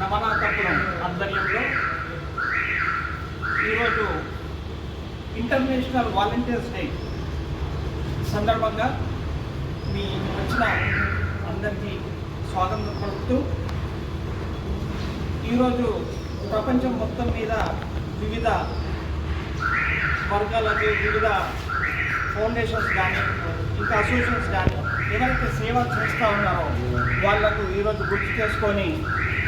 నవనాథపురం ఆధ్వర్యంలో ఈరోజు international volunteers day సందర్భంగా మీ వచ్చిన అందరికీ స్వాగతం పలుకుతూ ఈరోజు ప్రపంచం మొత్తం మీద వివిధ వర్గాలకి వివిధ ఫౌండేషన్స్ కానీ ఇంకా అసోసియేషన్స్ కానీ ఎవరైతే సేవ చేస్తూ ఉన్నారో వాళ్ళకు ఈరోజు గుర్తు చేసుకొని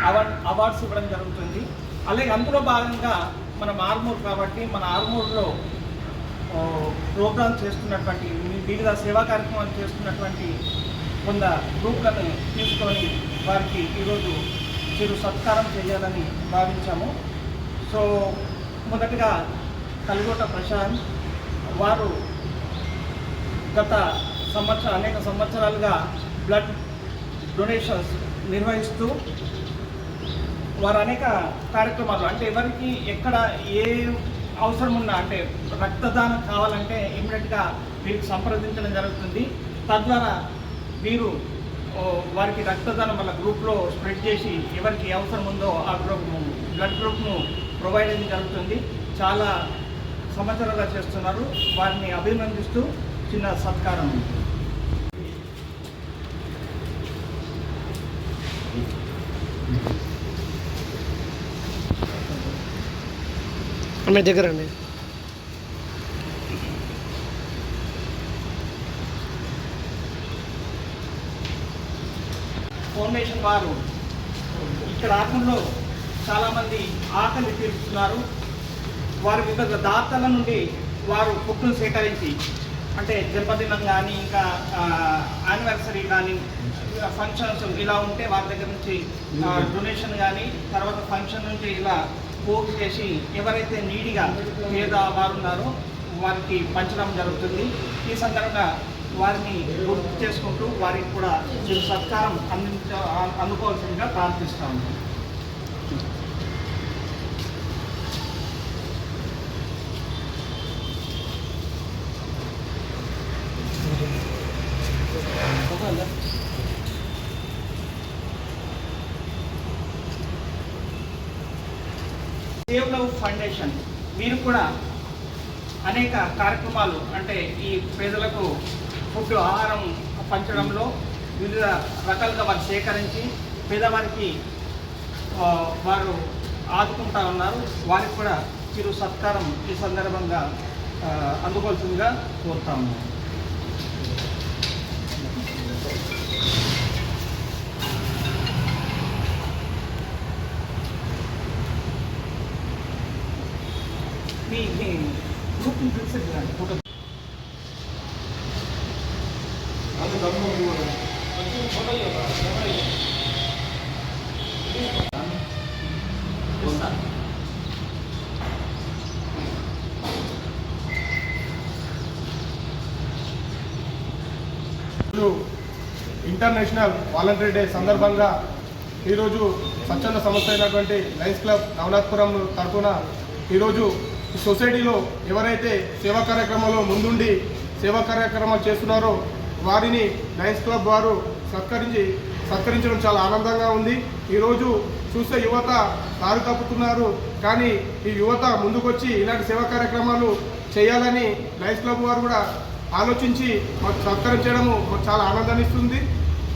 అవార్డ్ అవార్డ్స్ ఇవ్వడం జరుగుతుంది. అలాగే అందులో భాగంగా మనం ఆర్మూర్ కాబట్టి మన ఆర్మూర్లో ప్రోగ్రామ్ చేస్తున్నటువంటి వివిధ సేవా కార్యక్రమాలు చేస్తున్నటువంటి కొంత గ్రూప్లను తీసుకొని వారికి ఈరోజు చిరు సత్కారం చేయాలని భావించాము. సో మొదటగా కలిగోట ప్రశాంత్ వారు గత సంవత్సర అనేక సంవత్సరాలుగా బ్లడ్ డొనేషన్స్ నిర్వహిస్తూ వారు అనేక కార్యక్రమాలు అంటే ఎవరికి ఎక్కడ ఏ అవసరం ఉన్నా అంటే రక్తదానం కావాలంటే ఇమ్మీడియట్గా వీరికి సంప్రదించడం జరుగుతుంది. తద్వారా వీరు వారికి రక్తదానం వల్ల గ్రూప్లో స్ప్రెడ్ చేసి ఎవరికి అవసరం ఉందో ఆ గ్రూప్ను బ్లడ్ గ్రూప్ను ప్రొవైడ్ చేయడం జరుగుతుంది. చాలా సంవత్సరాలుగా చేస్తున్నారు. వారిని అభినందిస్తూ చిన్న సత్కారం మీ దగ్గర అండి. ఫౌండేషన్ వారు ఇక్కడ ఆకుల్లో చాలామంది ఆకలి తీరుస్తున్నారు. వారి వివిధ దాతల నుండి వారు ఫుడ్ను సేకరించి అంటే జన్మదినం కానీ ఇంకా యానివర్సరీ కానీ ఫంక్షన్స్ ఇలా ఉంటే వారి దగ్గర నుంచి డొనేషన్ కానీ తర్వాత ఫంక్షన్ నుంచి ఇలా పోగు చేసి ఎవరైతే నీడిగా పేద వారు ఉన్నారో వారికి పంచడం జరుగుతుంది. ఈ సందర్భంగా వారిని గుర్తు చేసుకుంటూ వారికి కూడా సత్కారం అందించ అందుకోవాల్సిందిగా ప్రార్థిస్తాము. సేవ్ లవ్ ఫౌండేషన్ మీరు కూడా అనేక కార్యక్రమాలు అంటే ఈ పేదలకు ఫుడ్ ఆహారం పంచడంలో వివిధ రకాలుగా వారు సేకరించి పేదవారికి వారు ఆదుకుంటా ఉన్నారు. వారికి కూడా చిరు సత్కారం ఈ సందర్భంగా అందుకోవాల్సిందిగా కోరుతా ఉన్నాను. మీ గ్రూప్ని పిలిచి ఫోటో. ఈరోజు ఇంటర్నేషనల్ వాలంటరీ డే సందర్భంగా ఈరోజు స్వచ్ఛంద సంస్థ అయినటువంటి లయన్స్ క్లబ్ నవనాథపురం తరఫున ఈరోజు సొసైటీలో ఎవరైతే సేవా కార్యక్రమంలో ముందుండి సేవా కార్యక్రమాలు చేస్తున్నారో వారిని లయన్స్ క్లబ్ వారు సత్కరించి సత్కరించడం చాలా ఆనందంగా ఉంది. ఈరోజు చూస్తే యువత దారి తప్పుతున్నారు కానీ ఈ యువత ముందుకొచ్చి ఇలాంటి సేవా కార్యక్రమాలు చేయాలని లయన్స్ క్లబ్ వారు కూడా ఆలోచించి మాకు సత్కరించడము మాకు చాలా ఆనందాన్ని ఇస్తుంది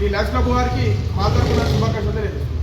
ఈ లయన్స్ క్లబ్ వారికి మా తరఫున శుభాకాంక్షలు తెలియజేస్తుంది